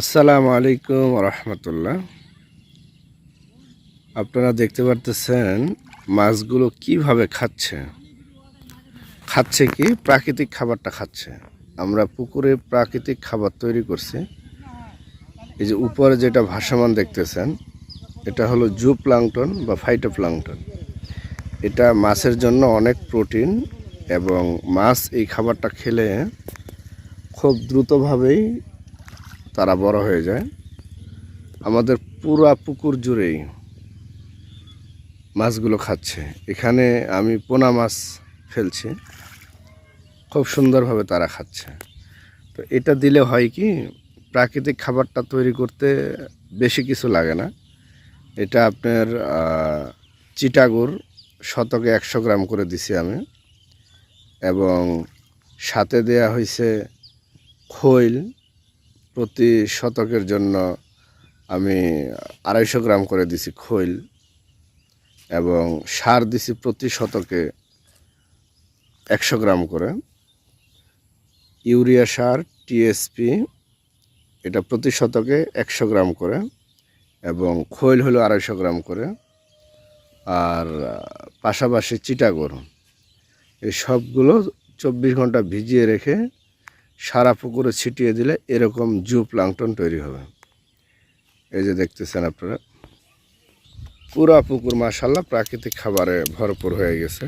আসসালামু আলাইকুম রহমতুল্লাহ আপনারা দেখতে পারতেছেন মাছগুলো কীভাবে খাচ্ছে। খাচ্ছে কি? প্রাকৃতিক খাবারটা খাচ্ছে। আমরা পুকুরে প্রাকৃতিক খাবার তৈরি করছি। এই যে উপরে যেটা ভাসমান দেখতেছেন, এটা হলো জু প্লাংটন বা ফাইটো প্লাংটন। এটা মাছের জন্য অনেক প্রোটিন এবং মাছ এই খাবারটা খেলে খুব দ্রুতভাবেই তারা বড় হয়ে যায়। আমাদের পুরা পুকুর জুড়েই মাছগুলো খাচ্ছে। এখানে আমি পোনা মাছ ফেলছি। খুব সুন্দরভাবে তারা খাচ্ছে। তো এটা দিলে হয় কি প্রাকৃতিক খাবারটা তৈরি করতে বেশি কিছু লাগে না। এটা আপনার আহ, চিটাগুড় শতকে একশো গ্রাম করে দিছি আমি। এবং সাথে দেয়া হয়েছে খৈল। প্রতি শতকের জন্য আমি আড়াইশো গ্রাম করে দিছি খৈল এবং সার দিছি প্রতি শতকে একশো গ্রাম করে। ইউরিয়া সার টিএসপি এটা প্রতি শতকে একশো গ্রাম করে এবং খৈল হলো আড়াইশো গ্রাম করে। আর পাশাপাশি চিটাগড় এই সবগুলো চব্বিশ ঘণ্টা ভিজিয়ে রেখে সারা পুকুরে ছিটিয়ে দিলে এরকম জু প্লাংটন তৈরি হবে। এই যে দেখতেছেন আপনারা, পুরা পুকুর মাসাল্লাহ প্রাকৃতিক খাবারে ভরপুর হয়ে গেছে।